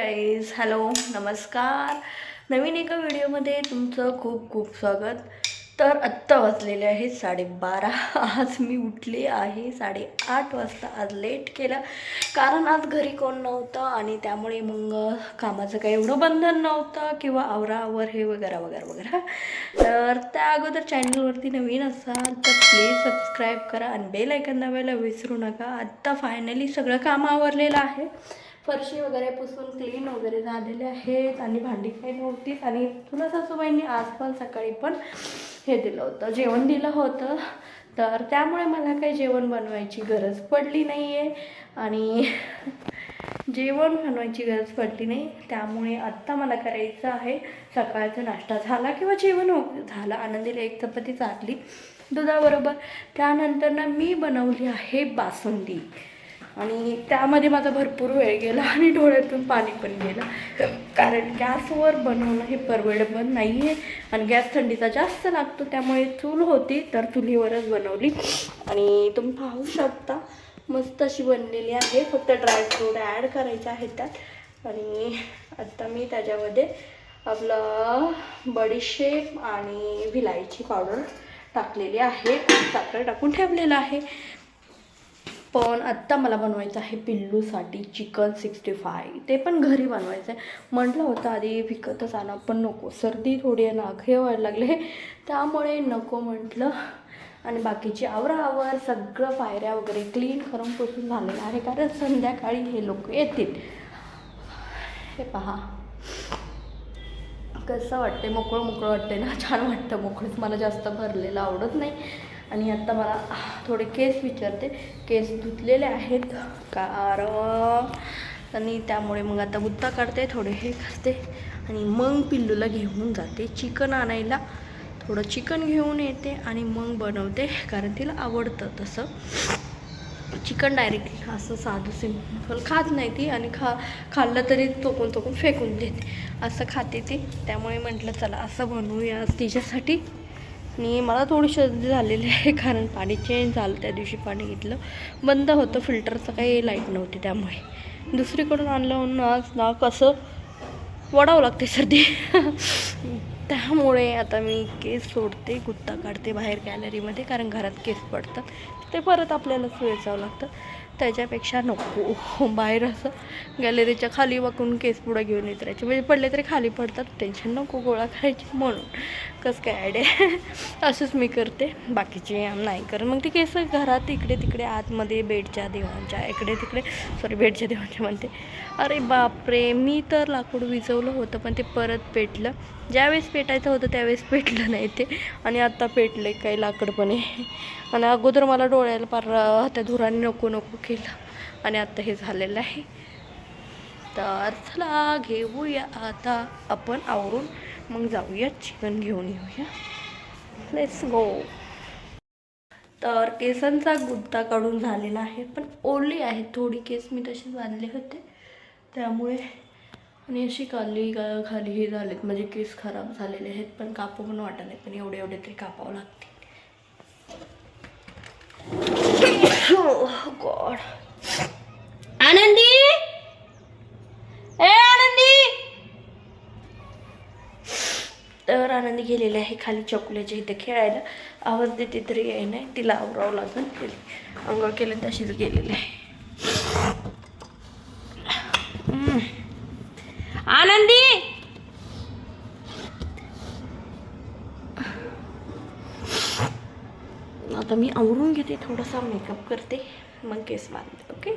Guys hello नमस्कार. नवीन एका व्हिडिओमध्ये तुमचं खूप खूप स्वागत. तर आत्ता वाजलेले आहे साडेबारा. आज मी उठले आहे साडेआठ वाजता. आज लेट केलं. कारण आज घरी कोण नव्हतं आणि त्यामुळे मग कामाचं काही एवढं बंधन नव्हतं किंवा आवरावर हे वगैरे वगैरे वगैरे. तर त्या अगोदर चॅनलवरती नवीन असाल तर प्लीज सबस्क्राईब करा आणि बेल ऐकन दाबायला विसरू नका. आत्ता फायनली सगळं काम आवरलेलं आहे. फरशी वगैरे पुसून क्लीन वगैरे झालेले आहेत आणि भांडी काही नव्हतीच. आणि तुला सासूबाईंनी आज पण सकाळी पण हे दिलं होतं जेवण दिलं होतं. तर त्यामुळे मला काही जेवण बनवायची गरज पडली नाही आहे आणि जेवण बनवायची गरज पडली नाही. त्यामुळे आत्ता मला करायचं आहे सकाळचा नाश्ता झाला किंवा जेवण हो- झालं. आनंदीला एक चपाती चाटली दुधाबरोबर. त्यानंतर ना मी बनवली आहे बासुंदी. आणि त्यामध्ये माझा भरपूर वेळ गेला आणि डोळ्यातून पाणी पण गेलं. कारण गॅसवर बनवणं हे परवडत नाही आहे आणि गॅस थंडीचा जास्त लागतो त्यामुळे चूल होती तर चुलीवरच बनवली. आणि तुम्ही पाहू शकता मस्त अशी बनलेली आहे. फक्त ड्रायफ्रूट ॲड करायचे आहेत त्यात. आणि आत्ता मी त्याच्यामध्ये आपलं बडीशेप आणि विलायची पावडर टाकलेली आहे. साखर टाकून ठेवलेलं आहे. पण आत्ता मला बनवायचं आहे पिल्लूसाठी चिकन सिक्स्टी फाय ते पण घरी बनवायचं आहे म्हटलं होतं आधी विकतच आणा पण नको. सर्दी थोडी आहे ना हे व्हायला लागले. त्यामुळे नको म्हटलं. आणि बाकीची आवरावर सगळं पायऱ्या वगैरे क्लीन करून पुसून झालेलं आहे कारण संध्याकाळी हे लोक येतील. हे पहा. कसं वाटते मोकळं मोकळं वाटते ना? छान वाटतं मोकळंच. मला जास्त भरलेलं आवडत नाही. आणि आता मला थोडे केस विचारते. केस धुतलेले आहेत. कारण आणि त्यामुळे मग आता गुत्ता काढते थोडे हे करते. आणि मग पिल्लूला घेऊन जाते. चिकन आणायला थोडं चिकन घेऊन येते आणि मग बनवते कारण तिला आवडतं तसं. चिकन डायरेक्टली असं साधू सिंपल खात नाही ती आणि खा खाल्लं तरी चोकून चोकून फेकून देते. असं खाते ती. त्यामुळे म्हटलं चला असं बनवूया तिच्यासाठी. आणि मला थोडी सर्दी झालेली आहे कारण पाणी चेंज झालं त्या दिवशी पाणी घेतलं. बंद होतं फिल्टरचं काही लाइट नव्हती त्यामुळे. दुसरीकडून आणलं म्हणून आज ना कसं वडावं लागते सर्दी. त्यामुळे आता मी केस सोडते गुत्ता काढते बाहेर गॅलरीमध्ये कारण घरात केस पडतात. ते परत आपल्यालाच वेचावं लागतं. त्याच्यापेक्षा नको. बाहेर असं गॅलरीच्या खाली वाकून केस पुढं घेऊन येत राहायचे म्हणजे पडले तरी खाली पडतात. टेन्शन नको गोळा करायची म्हणून. कसं काय आयडिया असंच मी करते. बाकीचे नाही करत. मग ते केस घरात इकडे तिकडे आतमध्ये बेडच्या देवांच्या इकडे तिकडे. सॉरी बेडच्या देवांच्या म्हणते. अरे बापरे मी तर लाकूड विजवलं होतं पण ते परत पेटलं. ज्यावेळेस पेटायचं होतं त्यावेळेस पेटलं नाही ते. आणि आत्ता पेटले काही लाकडपणे आणि अगोदर मला डोळ्याला पार त्या धुराने नको नको केलं. आणि आत्ता हे झालेलं आहे. तर चला घेऊया आता आपण आवरून. मग जाऊया चिकन घेऊन येऊया. लेट्स गो तर केसांचा गुद्दा काढून झालेला आहे. पण ओली आहे थोडी केस मी तसे बांधले होते. त्यामुळे आणि अशी खाली खाली हे झालेत म्हणजे केस खराब झालेले आहेत पण कापू पण वाटत नाही पण एवढे एवढे तरी कापावं लागतील. गॉड. आनंदी? ए आनंदी! तर आनंदी गेलेली आहे खाली चॉकलेटच्या इथे खेळायला. आवाज देते तरी याय नाही तिला आवरावं लागून गेली अंघोळ केलं तशीच गेलेली आहे. आनंदी? आता मी आवरून घेते थोडासा मेकअप करते. मग केस बांधते ओके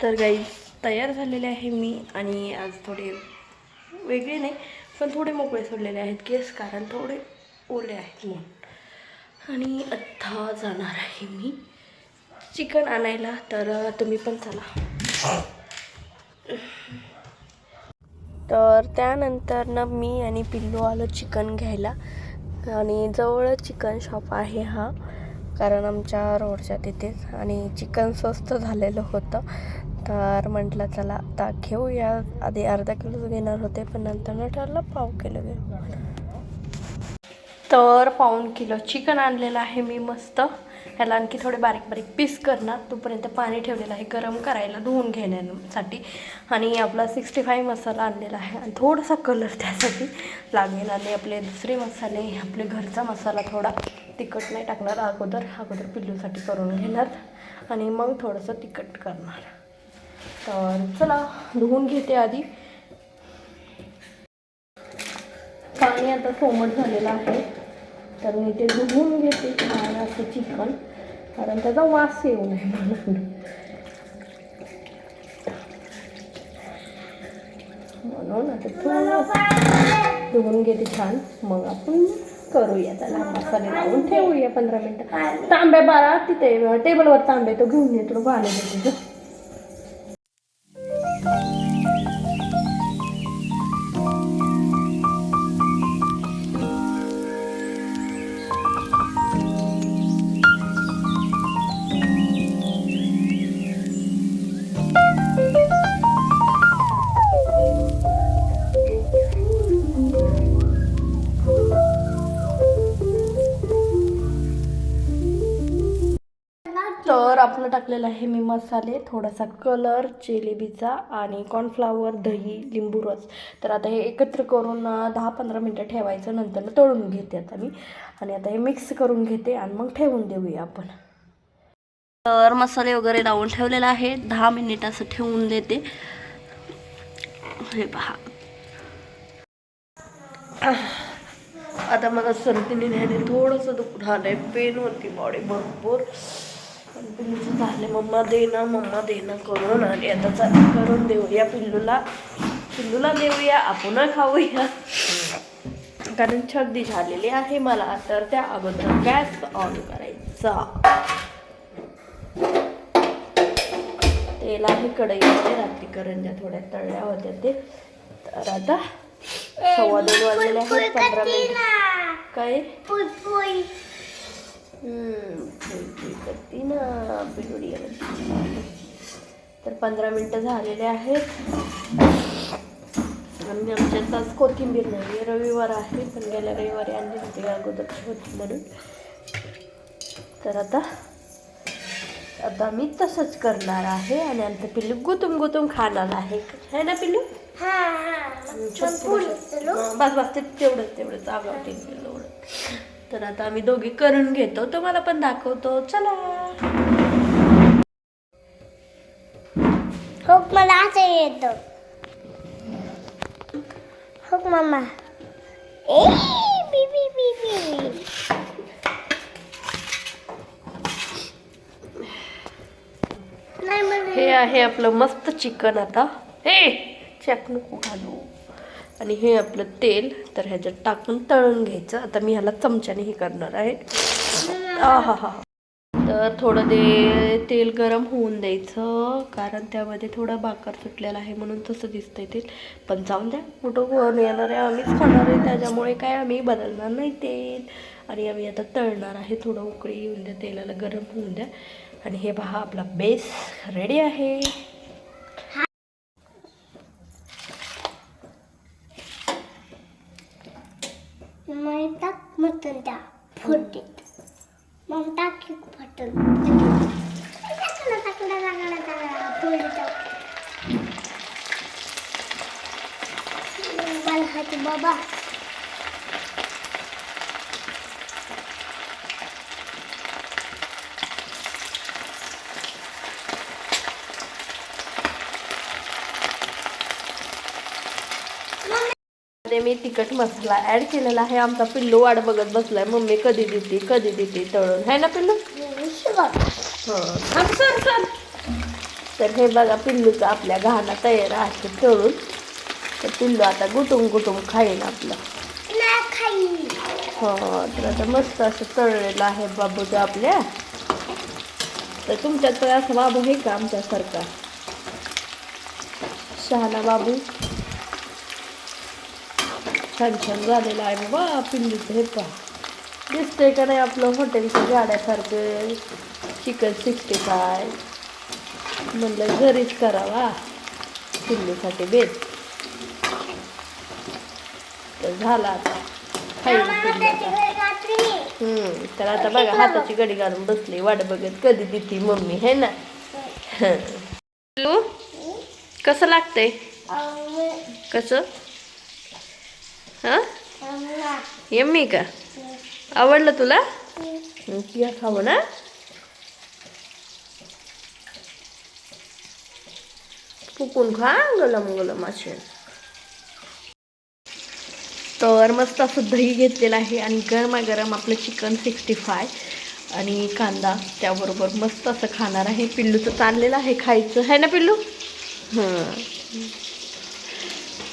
तर गाई तयार झालेले आहे मी आणि आज थोडे वेगळे नाही पण थोडे मोकळे सोडलेले आहेत केस कारण थोडे ओले आहेत म्हणून. आणि आत्ता जाणार आहे मी चिकन आणायला तर तुम्ही पण चला. तर त्यानंतर ना मी आणि पिल्लू आलो चिकन घ्यायला. आणि जवळच चिकन शॉप आहे हा कारण आमच्या रोडच्या तिथेच. आणि चिकन स्वस्त झालेलं होतं. तर म्हटलं चला आता घेऊया. आधी अर्धा किलो घेणार होते पण नंतर ठरलं पाव किलो घेऊ. तर पाऊन किलो चिकन आणलेलं आहे मी मस्त. ह्याला आणखी थोडे बारीक बारीक पीस करणार. तोपर्यंत पाणी ठेवलेलं आहे गरम करायला धुवून घेण्यासाठी. आणि आपला सिक्स्टी फाय मसाला आणलेला आहे. आणि थोडासा कलर त्यासाठी लागेल. आणि आपले दुसरे मसाले आपले घरचा मसाला थोडा तिखट नाही टाकणार. अगोदर अगोदर पिल्लूसाठी करून घेणार. आणि मग थोडंसं तिखट करणार. तर चला धुवून घेते आधी. पाणी आता कोमट झालेलं आहे. तर मी ते धुवून घेते. छान असं चिकन. कारण त्याचा वास येऊ नये म्हणून. म्हणून आता थोडं धुवून घेते छान. मग आपण करूया. त्याला मसाले लावून ठेवूया पंधरा मिनटं. तांब्या बारा तिथे टेबलवर तांबे तो घेऊन येतो पाणी देते. आपलं आहे मी मसाले थोडासा कलर जिलेबीचा आणि कॉर्नफ्लावर दही लिंबू रस. तर आता हे एकत्र करून दहा पंधरा मिनटं ठेवायचं नंतर तळून घेते आता मी. आणि आता हे मिक्स करून घेते आणि मग ठेवून देऊया आपण. तर मसाले वगैरे लावून ठेवलेला आहे. दहा मिनिट असं ठेवून देते. हे पहा. आता मला सर्दीने न्याने थोडंसं दुखून आहे पेन होती बॉडी भरपूर. पण पिल्लूचं झाले. मम्मा दे ना मम्मा दे ना करून आणि आता चालू करून देऊया पिल्लूला. पिल्लूला देऊया आपण खाऊया. कारण सर्दी झालेली आहे मला. तर त्या अगोदर गॅस ऑन करायचा. तेल आहे कढईमध्ये रात्री करंज्या थोड्या तळल्या होत्या ते. तर आता सव्वा दोन वाजलेले आहेत पंधरा मिनिट. काय? करते ना बिलुडी तर पंधरा मिनटं झालेले आहेत. आणि आमच्यात आज कोथिंबीर नाही रविवार आहे पण गेल्या रविवारी आणली होती अगोदरची होती म्हणून तर आता आता मी तसंच करणार आहे. आणि आमचं पिल्लू गुतूम गुतूम खाणार आहे. है ना पिल्लू? हं, बस बस ते तेवढंच तेवढंच. आवडते एवढं. तर आता आम्ही दोघी करून घेतो. तुम्हाला पण दाखवतो. चला. हो मला असं येतं. हो मम्मा ए बी बी हे आहे आपलं मस्त चिकन आता. हे चॅक नको घालू. आणि हे आपलं तेल तर ह्याच्यात टाकून तळून घ्यायचं. आता मी ह्याला चमच्याने हे करणार आहे. हा हा हा तर थोडं ते तेल गरम होऊन द्यायचं कारण त्यामध्ये थोडा भाकर सुटलेला आहे म्हणून तसं दिसतंय तेल. पण जाऊन द्या कुठं कोण येणार आहे आम्हीच खाणार आहे त्याच्यामुळे काय आम्ही बदलणार नाही तेल. आणि आम्ही आता तळणार आहे थोडं उकळी येऊन द्या तेलाला गरम होऊन द्या. आणि हे पहा आपला बेस रेडी आहे. mutunda putit mom taki patun Hati मी तिखट मसाला ॲड केलेला आहे. आमचा पिल्लू वाट बघत बसलाय. मम्मी कधी देते कधी देते तळून. है ना पिल्लू? Sir sir. तर हे बघा पिल्लूचं आपल्या घाणा तयार आहे तळून. तर पिल्लू आता गुटुम गुटुम खाईन आपलं. हो तर आता मस्त असं तळलेलं आहे बाबूचं आपल्या. तर तुमच्यात असं बाबू आहे का आमच्यासारखा? शहाणा बाबू? छान छान झालेलं आहे बाबा पिल्लूचं हे पहा. दिसतंय का नाही आपलं हॉटेलच्या गाड्यासारखं? चिकन सिक्स्टी फाय म्हणलं घरीच करावा. पिल्लूसाठी बेत तर झाला आता. तर आता बघा हाताची गडी घालून बसली. वाट बघत कधी देते मम्मी है ना? कसं लागतंय? कसं? हां? यम्मी का? आवडलं तुला? हं, या खावं ना फुकून खा गलम गलम असे तर मस्त असं दही घेतलेलं आहे आणि गरमागरम आपलं चिकन सिक्स्टी फाय आणि कांदा त्याबरोबर मस्त असं खाणार आहे. पिल्लूचं चाललेलं आहे खायचं. आहे ना पिल्लू? हां.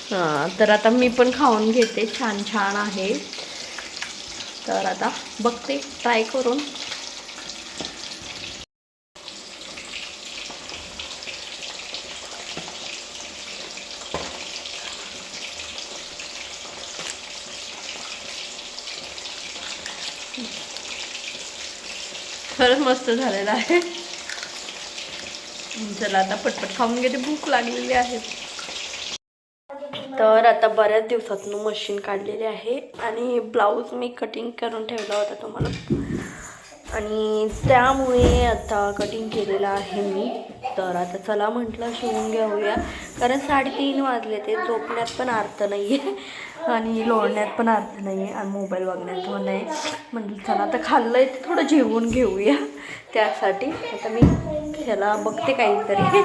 हां तर आता मी पण खाऊन घेते. छान छान आहे. तर आता बघते ट्राय करून. खरंच मस्त झालेलं आहे. चला आता पटपट खाऊन घेते. भूक लागलेली आहे. तर आता बऱ्याच दिवसातून मशीन काढलेली आहे. आणि ब्लाऊज मी कटिंग करून ठेवला होता तुम्हाला. आणि त्यामुळे आता कटिंग केलेलं आहे मी. तर आता चला म्हटलं शिवून घेऊया. कारण साडेतीन वाजले ते झोपण्यात पण अर्थ नाही आहे आणि लोळण्यात पण अर्थ नाही आहे आणि मोबाईल बघण्यात पण नाही. म्हटलं चला आता खाल्लं आहे ते थोडं जेवून घेऊया. त्यासाठी आता मी ह्याला बघते काहीतरी.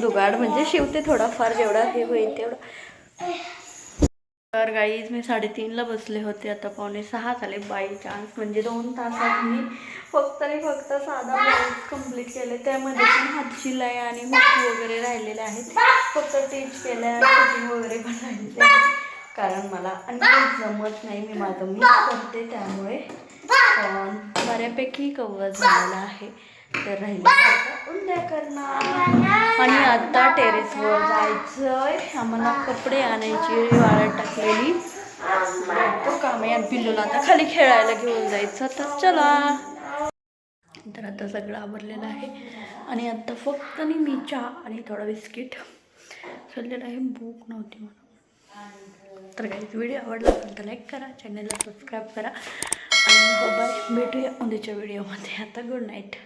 जुगाड म्हणजे शिवते थोडाफार. जेवढा हे होईल तेवढं. तर गाईज मी साडेतीनला बसले होते. आता पावणे सहा झाले बाय चान्स म्हणजे दोन तासात मी फक्त आणि फक्त साधा ब्लाऊज कंप्लीट केले. त्यामध्ये पण हात शिलाई आणि हुक वगैरे राहिलेले आहेत. फक्त टीच केलं आहे वगैरे पण राहिले कारण मला आणखी जमत नाही. मी माझं मी करते त्यामुळे. पण बऱ्यापैकी कव्हर झालेला आहे. तर राहिलं आता उद्या करणार? आणि आता टेरेसवर जायचंय. आम्हाला कपडे आणायची वाळत टाकलेली. तो काम आहे आणि पिल्लूला आता खाली खेळायला घेऊन जायचं. तर चला. तर आता सगळं आवरलेलं आहे. आणि आता फक्त आणि मी चहा आणि थोडा बिस्किट. खाल्लेलं आहे. भूक नव्हती म्हणून तर काही व्हिडिओ आवडला असेल तर लाईक करा. चॅनलला सबस्क्राईब करा. आणि बाय भेटूया उद्याच्या व्हिडिओमध्ये आता गुड नाईट